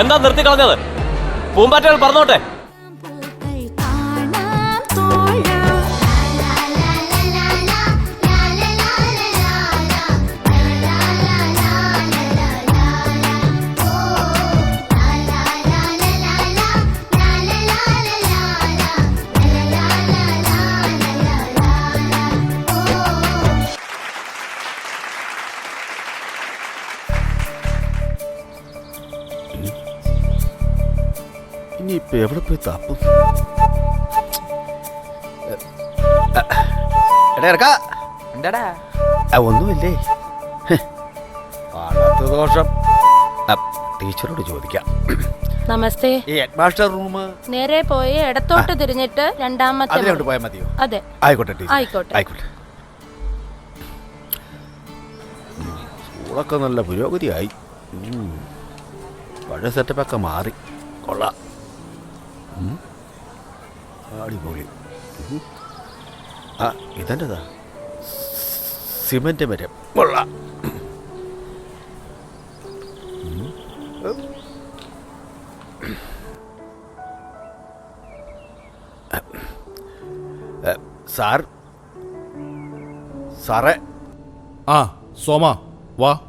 എന്താ നിർത്തി കളഞ്ഞത്? പൂമ്പാറ്റകൾ പറഞ്ഞോട്ടെ ഇനിയിപ്പോ എവിടെ പോയി തപ്പും? ഒന്നുമില്ലേ? ഹ്. ദോഷം. ടീച്ചറോട് ചോദിക്കാം. നമസ്തേ. ഈ ഹെഡ് മാസ്റ്റർ റൂം നേരെ പോയി ഇടത്തോട്ട് തിരിഞ്ഞിട്ട് രണ്ടാമത്തെ അതിലോട്ട് മുറി. പോയാൽ മതിയോ? അതെ. ആയിക്കോട്ടെ ആയിക്കോട്ടെ. ആയിക്കോട്ടെ. സ്കൂളൊക്കെ നല്ല പുരോഗതിയായി. പഴയ സെറ്റപ്പൊക്കെ മാറി. കൊള്ളാം. അടിപൊളി. ആ ഇതെന്റെതാ സിമന്റ് മരം. കൊള്ളാം. സാർ സാറേ. ആ സോമ വാ.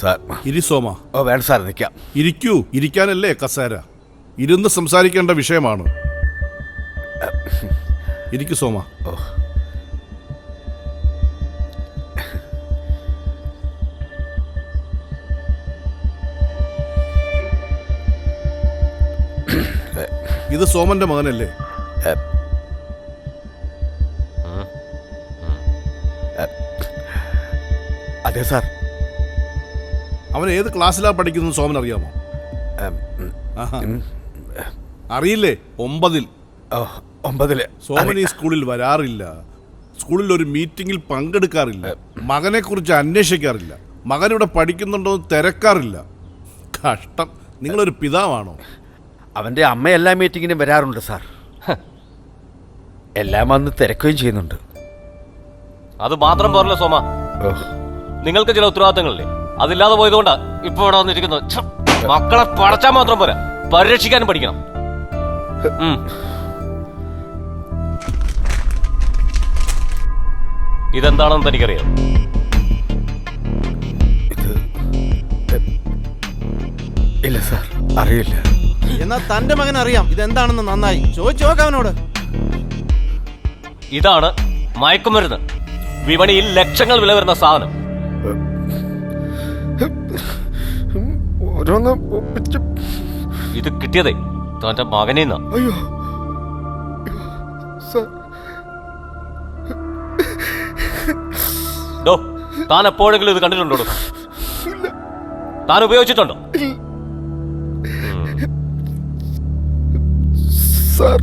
സാർ. ഇരി സോമ. ഓ വേണ്ട സാർ നിൽക്കാം ഇരിക്കൂ. ഇരിക്കാനല്ലേ കസേര. ഇരുന്ന് സംസാരിക്കേണ്ട വിഷയമാണ്. ഇരിക്കു സോമ. ഓ. ഇത് സോമന്റെ മകനല്ലേ? അതെ സാർ. അവൻ ഏത് ക്ലാസ്സിലാണ് പഠിക്കുന്നത് സോമൻ അറിയാമോ. അറിയില്ലേ? ഒമ്പതിൽ. ഒമ്പതിൽ. സോമൻ ഈ സ്കൂളിൽ വരാറില്ല. സ്കൂളിൽ ഒരു മീറ്റിംഗിൽ പങ്കെടുക്കാറില്ല. മകനെ കുറിച്ച് അന്വേഷിക്കാറില്ല. മകൻ ഇവിടെ പഠിക്കുന്നുണ്ടോ എന്ന് തിരക്കാറില്ല. കഷ്ടം. നിങ്ങളൊരു പിതാവാണോ? അവന്റെ അമ്മ എല്ലാ മീറ്റിങ്ങിനും വരാറുണ്ട് സാർ. എല്ലാം വന്ന് തിരക്കുകയും ചെയ്യുന്നുണ്ട്. അത് മാത്രം പോരല്ലോ സോമ. നിങ്ങൾക്ക് ചില ഉത്തരവാദിത്തങ്ങളില്ലേ? അതില്ലാതെ പോയതുകൊണ്ടാ ഇപ്പൊ ഇവിടെ വന്നിരിക്കുന്നു. ഛ, മക്കളെ പടച്ചാൽ മാത്രം പോരാ. പരിരക്ഷിക്കാനും പഠിക്കണം. ഇതെന്താണെന്ന് തനിക്കറിയാം. ഇല്ല സാർ അറിയില്ല. എന്നാ തന്റെ മകൻ അറിയാം. ഇതെന്താണെന്ന് നന്നായി. ചോദിച്ചു നോക്കാം അവനോട്. ഇതാണ് മയക്കുമരുന്ന്. വിപണിയിൽ ലക്ഷങ്ങൾ വില വരുന്ന സാധനം. ഓരോന്ന് ഒപ്പിച്ച് ഇത് കിട്ടിയതേ. തോന്റെ മകനെ അയ്യോ. ഡോ താൻ എപ്പോഴെങ്കിലും ഇത് കണ്ടിട്ടുണ്ടോ? താൻ ഉപയോഗിച്ചിട്ടുണ്ടോ? സാർ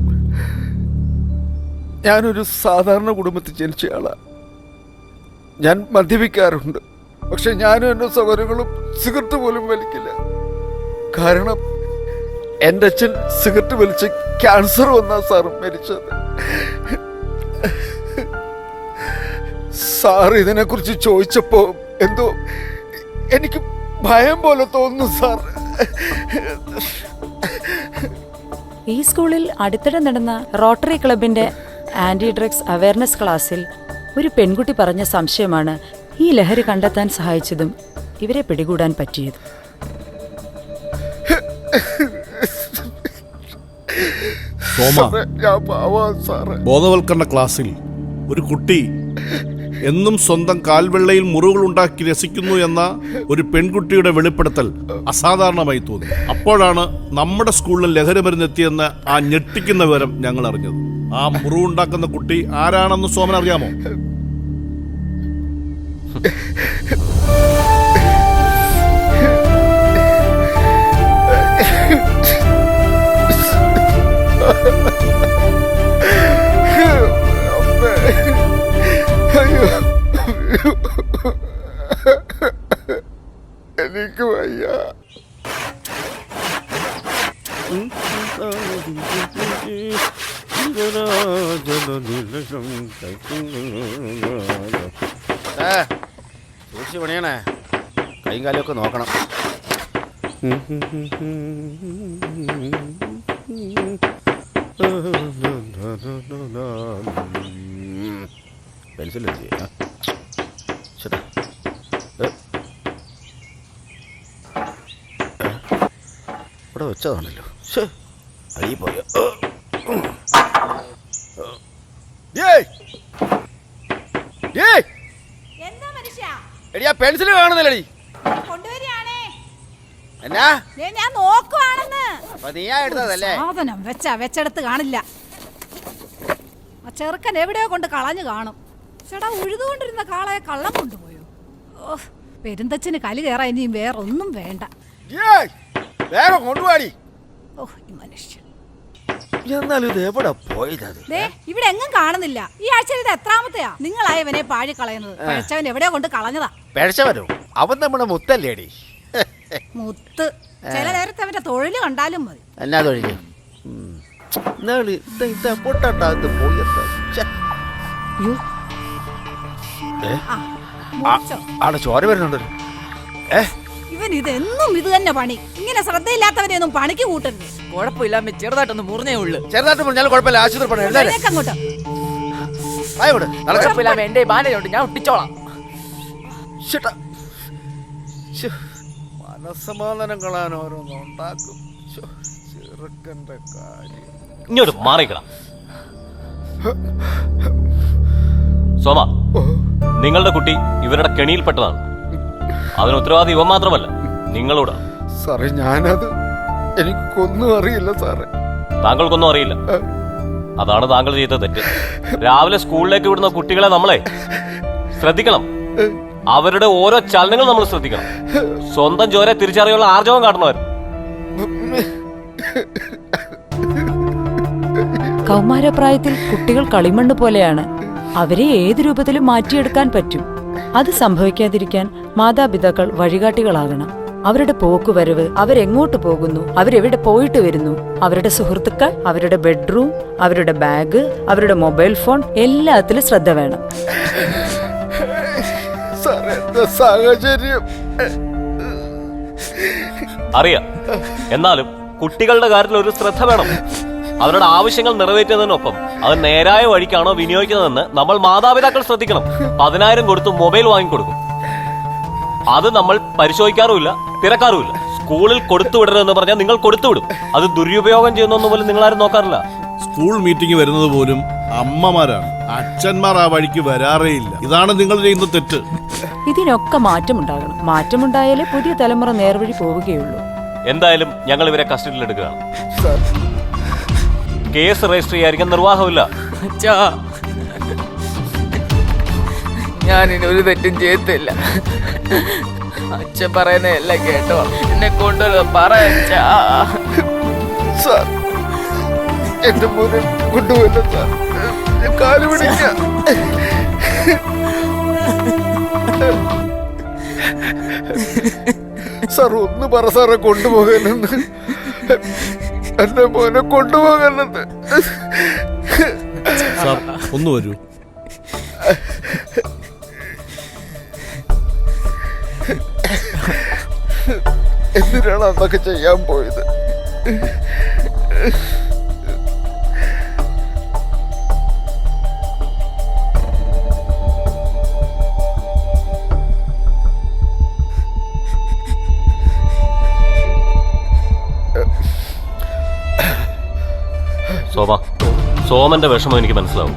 ഞാനൊരു സാധാരണ കുടുംബത്തിൽ ജനിച്ചയാളാ ഞാൻ മദ്യപിക്കാറുണ്ട്. പക്ഷെ ഞാനും എന്റെ സഹോദരങ്ങളും സിഗരറ്റ് പോലും വലിക്കില്ല. കാരണം എന്റെ അച്ഛൻ സിഗരറ്റ് വലിച്ച് ക്യാൻസർ വന്നാ സാർ മരിച്ചത്. സാർ ഇതിനെക്കുറിച്ച് ചോദിച്ചപ്പോ എന്തോ എനിക്ക് ഭയം പോലെ തോന്നുന്നു സാർ. ഈ സ്കൂളിൽ അടുത്തിടെ നടന്ന റോട്ടറി ക്ലബിന്റെ ആന്റി ഡ്രഗ്സ് അവയർനെസ് ക്ലാസ്സിൽ ഒരു പെൺകുട്ടി പറഞ്ഞ സംശയമാണ് ഈ ലഹരി കണ്ടെത്താൻ സഹായിച്ചതും ഇവരെ പിടികൂടാൻ പറ്റിയത്. സോമ. ഞാൻ പാവാ സാറ്. ബോധവൽക്കരണ ക്ലാസ്സിൽ ഒരു കുട്ടി എന്നും സ്വന്തം കാൽവെള്ളയിൽ മുറിവുകൾ ഉണ്ടാക്കി രസിക്കുന്നു എന്ന ഒരു പെൺകുട്ടിയുടെ വെളിപ്പെടുത്തൽ അസാധാരണമായി തോന്നി. അപ്പോഴാണ് നമ്മുടെ സ്കൂളിൽ ലഹരി മരുന്നെത്തിയെന്ന് ആ ഞെട്ടിക്കുന്ന വിവരം ഞങ്ങൾ അറിഞ്ഞത്. ആ മുറിവുണ്ടാക്കുന്ന കുട്ടി ആരാണെന്ന് സോമൻ അറിയാമോ എനിക്ക് വയ്യ സൂക്ഷിച്ച് പണിയണേ കൈയും കാലൊക്കെ നോക്കണം Mm-hmm. ഏ. ഇവിടെ വെച്ചതാണല്ലോ. ശേ അഴി പോയ. പെൻസിൽ കാണുന്നില്ലടി. എന്നാ? ഞാൻ നീയാ എടുത്തതല്ലേ? സാധനം വെച്ചാ വെച്ചെടുത്ത് കാണില്ല. ആ ചെറുക്കൻ എവിടെയോ കൊണ്ട് കളഞ്ഞു കാണും. ചേട്ടാ ഉഴുതുകൊണ്ടിരുന്ന കാളയെ കള്ളം കൊണ്ടുപോയോ? ഓ പെരുന്തച്ഛന് കലി കയറാൻ ഇനിയും വേറെ ഒന്നും വേണ്ട വേഗം കൊണ്ടുപോടി. ഓ ഈ മനുഷ്യൻ. എന്നാലും ഇത് എവിടെ പോയതത് ദേ ഇവിടെ എങ്ങും കാണുന്നില്ല. ഈ ആഴ്ചയിൽ ഇത് എത്രാമത്തെയാ? നിങ്ങളായവനെ പാഴി കളയുന്നത്. പഴച്ചവൻ എവിടെയോ കൊണ്ട് കളഞ്ഞതാ. പഴച്ചവനോ? അവൻ നമ്മുടെ മുത്തല്ലേടി. മുത്ത്. ചില നേരത്തെ അവന്റെ തൊഴിൽ കണ്ടാലും മതി. എന്നാ തൊഴിൽ? ആ മുറിച്ചോ. ആടെ ചോര വരുന്നുണ്ടല്ലോ ഏ? ഇവൻ ഇതെന്നും ഇത് തന്നെ പണി. ഇങ്ങനെ ശ്രദ്ധയില്ലാത്തവനെ ഒന്നും പണിക്ക് കൂട്ടരുത്. കുഴപ്പമില്ല അമ്മ ചെറുതായിട്ടൊന്ന് മുറിഞ്ഞേ ഉള്ളു. ചെറുതായിട്ട് പറഞ്ഞാലും കുഴപ്പമില്ല. ആശുപത്രി പണി എഴുതാൻ എഴുന്നേക്ക് അങ്ങോട്ട് ആയോട് നടക്കാം. കുഴപ്പമില്ല എന്റെ ഉണ്ട്. ഞാൻ ഒട്ടിച്ചോളാം. ശ്ശെടാ. ശ്ശെ. മനസ്സമാധാനം കളയാൻ ഓരോന്ന് ഉണ്ടാക്കും. ശ്ശോ, ചെറുക്കന്റെ കാര്യം. ഇങ്ങോട്ട് മാറിക്കണം സോമ നിങ്ങളുടെ കുട്ടി ഇവരുടെ കെണിയിൽപ്പെട്ടതാണ്. അതിന് ഉത്തരവാദി ഇവൻ മാത്രമല്ല നിങ്ങളോട്. സാറേ ഞാനത് എനിക്കൊന്നും അറിയില്ല സാറേ. താങ്കൾക്കൊന്നും അറിയില്ല. അതാണ് താങ്കൾ ചെയ്ത തെറ്റ്. രാവിലെ സ്കൂളിലേക്ക് വിടുന്ന കുട്ടികളെ നമ്മളെ ശ്രദ്ധിക്കണം. അവരുടെ ഓരോ ചലനങ്ങൾ നമ്മൾ ശ്രദ്ധിക്കണം. സ്വന്തം ചോരെ തിരിച്ചറിയുള്ള ആർജവം കാട്ടണവർ കൗമാരപ്രായത്തിൽ കുട്ടികൾ കളിമണ്ണ് പോലെയാണ്. അവരെ ഏത് രൂപത്തിലും മാറ്റിയെടുക്കാൻ പറ്റും. അത് സംഭവിക്കാതിരിക്കാൻ മാതാപിതാക്കൾ വഴികാട്ടികളാകണം. അവരുടെ പോക്കുവരവ് അവരെങ്ങോട്ട് പോകുന്നു? അവരെവിടെ പോയിട്ട് വരുന്നു? അവരുടെ സുഹൃത്തുക്കൾ അവരുടെ ബെഡ്റൂം അവരുടെ ബാഗ് അവരുടെ മൊബൈൽ ഫോൺ എല്ലാത്തിലും ശ്രദ്ധ വേണം. എന്താ സാഹചര്യം. അറിയാം. എന്നാലും കുട്ടികളുടെ കാര്യത്തിൽ ഒരു ശ്രദ്ധ വേണം. അവരുടെ ആവശ്യങ്ങൾ നിറവേറ്റുന്നതിനൊപ്പം അത് നേരായ വഴിക്കാണോ വിനിയോഗിക്കുന്നതെന്ന് നമ്മൾ മാതാപിതാക്കൾ ശ്രദ്ധിക്കണം. പതിനായിരം കൊടുത്ത് മൊബൈൽ വാങ്ങിക്കൊടുക്കും. അത് നമ്മൾ പരിശോധിക്കാറുമില്ല തിരക്കാറുമില്ല. സ്കൂളിൽ കൊടുത്തു വിടരുതെന്ന് പറഞ്ഞാൽ നിങ്ങൾ കൊടുത്തു വിടും. അത് ദുരുപയോഗം ചെയ്യുന്നൊന്നും പോലും നിങ്ങളാരും നോക്കാറില്ല. സ്കൂൾ മീറ്റിംഗ് വരുന്നത് പോലും അമ്മമാരാണ്. അച്ഛന്മാർ ആ വഴിക്ക് വരാറേ ഇല്ല ഇതാണ് നിങ്ങൾ ചെയ്യുന്ന തെറ്റ്. ഇതിനൊക്കെ മാറ്റമുണ്ടാകണം. മാറ്റമുണ്ടായാലേ പുതിയ തലമുറ നേർവഴി പോവുകയുള്ളൂ. എന്തായാലും ഞങ്ങൾ ഇവരെ കസ്റ്റഡിയിൽ എടുക്കുക കേസ് രജിസ്റ്റർ ചെയ്യാതിരിക്കാൻ നിർവാഹമില്ല. അച്ഛാ ഞാൻ ഇനി ഒരു തെറ്റും ചെയ്യത്തില്ല. അച്ഛൻ പറയുന്ന എല്ലാം കേട്ടോ. എന്നെ കൊണ്ടുവരുന്നത് പറ അച്ഛാ സാർ. എന്റെ മോനെ കൊണ്ടുപോയില്ല സാർ. ഞാൻ കാൽ പിടിക്കാം. സാർ ഒന്ന് പറ സാറെ കൊണ്ടുപോകലെന്ന് എന്റെ മോനെ കൊണ്ടുപോകലെന്ന് സാർ ഒന്ന് വരൂ. എന്തിനാണ് അതൊക്കെ ചെയ്യാൻ പോയത്? സോമന്റെ വിഷമം എനിക്ക് മനസ്സിലാവും.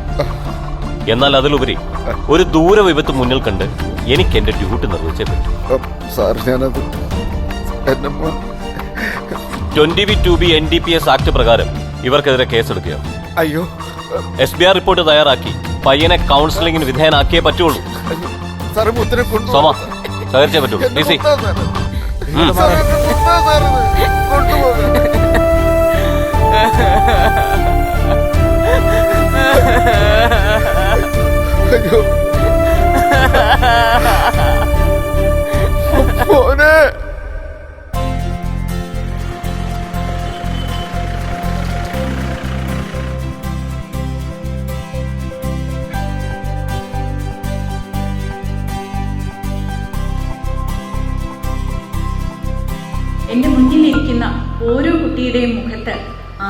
എന്നാൽ അതിലുപരി ഒരു ദൂര വിപത്ത് മുന്നിൽ കണ്ട് എനിക്ക് എന്റെ ഡ്യൂട്ടി നിർവഹിച്ചേ പറ്റും. സാർ ഞാനത് എന്റെ മോൻ twenty B two B N D P S act പ്രകാരം ഇവർക്കെതിരെ കേസെടുക്കുക. അയ്യോ. എസ് ബി ആർ റിപ്പോർട്ട് തയ്യാറാക്കി. പയ്യനെ കൗൺസിലിംഗിന് വിധേയനാക്കിയേ പറ്റുള്ളൂ. സോമ കൊണ്ടുപോകും സഹകരിച്ചേ പറ്റുള്ളൂ ഡി സി മോനെ. എന്റെ മുന്നിലിരിക്കുന്ന ഓരോ കുട്ടിയുടെയും മുഖത്ത്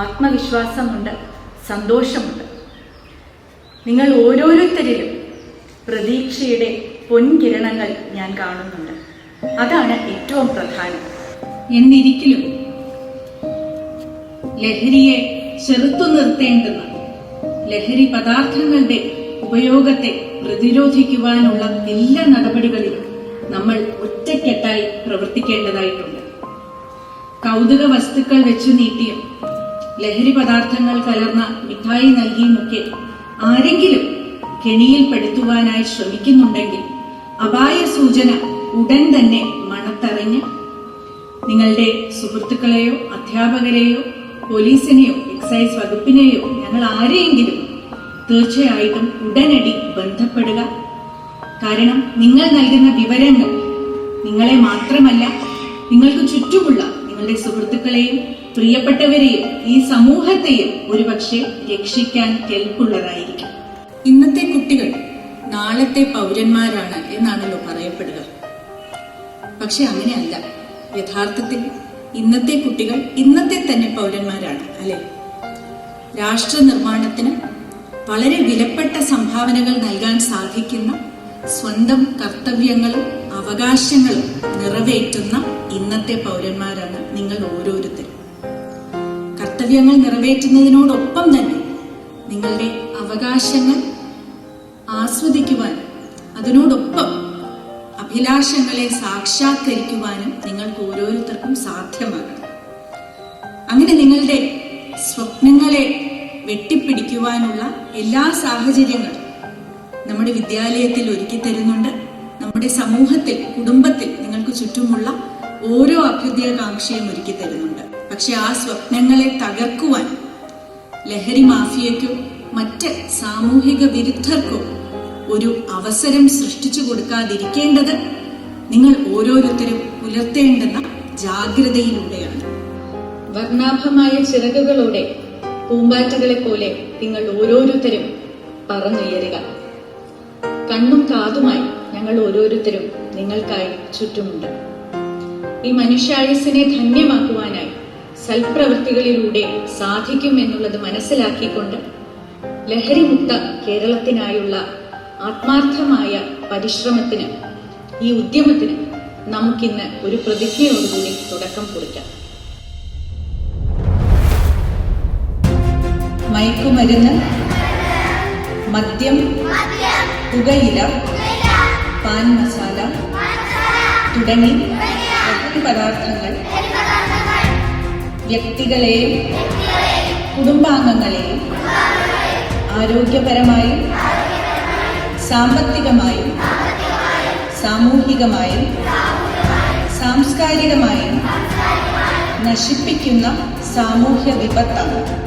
ആത്മവിശ്വാസമുണ്ട് സന്തോഷമുണ്ട്. നിങ്ങൾ ഓരോരുത്തരിലും പ്രതീക്ഷയുടെ പൊൻകിരണങ്ങൾ ഞാൻ കാണുന്നുണ്ട്. അതാണ് ഏറ്റവും പ്രധാനം. എന്നിരിക്കലും ലഹരിയെ ചെറുത്തു നിർത്തേണ്ടുന്ന ലഹരി പദാർത്ഥങ്ങളുടെ ഉപയോഗത്തെ പ്രതിരോധിക്കുവാനുള്ള എല്ലാ നടപടികളിലും നമ്മൾ ഒറ്റക്കെട്ടായി പ്രവർത്തിക്കേണ്ടതായിട്ടുണ്ട്. കൗതുക വസ്തുക്കൾ വെച്ചു നീട്ടിയും ലഹരി പദാർത്ഥങ്ങൾ കലർന്ന മിഠായി നൽകിയുമൊക്കെ ആരെങ്കിലും കെണിയിൽ പെടുത്തുവാനായി ശ്രമിക്കുന്നുണ്ടെങ്കിൽ അപായ സൂചന ഉടൻ തന്നെ മണത്തറിഞ്ഞ് നിങ്ങളുടെ സുഹൃത്തുക്കളെയോ അധ്യാപകരെയോ പോലീസിനെയോ എക്സൈസ് വകുപ്പിനെയോ ഞങ്ങൾ ആരെയെങ്കിലും തീർച്ചയായിട്ടും ഉടനടി ബന്ധപ്പെടുക. കാരണം നിങ്ങൾ നൽകുന്ന വിവരങ്ങൾ നിങ്ങളെ മാത്രമല്ല നിങ്ങൾക്ക് ചുറ്റുമുള്ള നിങ്ങളുടെ സുഹൃത്തുക്കളെയും പ്രിയപ്പെട്ടവരെയും ഈ സമൂഹത്തെയും ഒരുപക്ഷെ രക്ഷിക്കാൻ കെൽപ്പുള്ളതായിരിക്കും ഇന്നത്തെ കുട്ടികൾ നാളത്തെ പൗരന്മാരാണ് എന്നാണല്ലോ പറയപ്പെടുക. പക്ഷെ അങ്ങനെയല്ല. യഥാർത്ഥത്തിൽ ഇന്നത്തെ കുട്ടികൾ ഇന്നത്തെ തന്നെ പൗരന്മാരാണ് അല്ലെ? രാഷ്ട്ര നിർമ്മാണത്തിന് വളരെ വിലപ്പെട്ട സംഭാവനകൾ നൽകാൻ സാധിക്കുന്ന സ്വന്തം കർത്തവ്യങ്ങളും അവകാശങ്ങളും നിറവേറ്റുന്ന ഇന്നത്തെ പൗരന്മാരാണ് നിങ്ങൾ ഓരോരുത്തരും. കർത്തവ്യങ്ങൾ നിറവേറ്റുന്നതിനോടൊപ്പം തന്നെ നിങ്ങളുടെ അവകാശങ്ങൾ ആസ്വദിക്കുവാൻ അതിനോടൊപ്പം അഭിലാഷങ്ങളെ സാക്ഷാത്കരിക്കുവാനും നിങ്ങൾക്ക് ഓരോരുത്തർക്കും സാധ്യമാകണം. അങ്ങനെ നിങ്ങളുടെ സ്വപ്നങ്ങളെ വെട്ടിപ്പിടിക്കുവാനുള്ള എല്ലാ സാഹചര്യങ്ങളും നമ്മുടെ വിദ്യാലയത്തിൽ ഒരുക്കി തരുന്നുണ്ട്. നമ്മുടെ സമൂഹത്തിൽ കുടുംബത്തിൽ നിങ്ങൾക്ക് ചുറ്റുമുള്ള ഓരോ അഭ്യുദയകാംക്ഷയും ഒരുക്കി തരുന്നുണ്ട്. പക്ഷെ ആ സ്വപ്നങ്ങളെ തകർക്കുവാൻ ലഹരി മാഫിയയ്ക്കും മറ്റ് സാമൂഹിക വിരുദ്ധർക്കും ഒരു അവസരം സൃഷ്ടിച്ചു കൊടുക്കാതിരിക്കേണ്ടത് നിങ്ങൾ ഓരോരുത്തരും പുലർത്തേണ്ടുന്ന ജാഗ്രതയിലൂടെയാണ്. വർണാഭമായ ചിറകുകളോടെ പൂമ്പാറ്റകളെ പോലെ നിങ്ങൾ ഓരോരുത്തരും പറന്നുയരുക. കണ്ണും കാതുമായി ഞങ്ങൾ ഓരോരുത്തരും നിങ്ങൾക്കായി ചുറ്റുമുണ്ട്. ഈ മനുഷ്യായുസിനെ ധന്യമാക്കുവാനായി സൽപ്രവൃത്തികളിലൂടെ സാധിക്കും എന്നുള്ളത് മനസ്സിലാക്കിക്കൊണ്ട് ലഹരിമുക്ത കേരളത്തിനായുള്ള ആത്മാർത്ഥമായ പരിശ്രമത്തിന് ഈ ഉദ്യമത്തിന് നമുക്കിന്ന് ഒരു പ്രതിജ്ഞയോടുകൂടി തുടക്കം കുറിക്കാം. മയക്കുമരുന്ന് മദ്യം. പുകയില പാൻ മസാല തുടങ്ങി ഒത്തിരി പദാർത്ഥങ്ങൾ വ്യക്തികളെയും കുടുംബാംഗങ്ങളെയും ആരോഗ്യപരമായും സാമ്പത്തികമായും സാമൂഹികമായും സാംസ്കാരികമായും നശിപ്പിക്കുന്ന സാമൂഹ്യ വിപത്താണ്.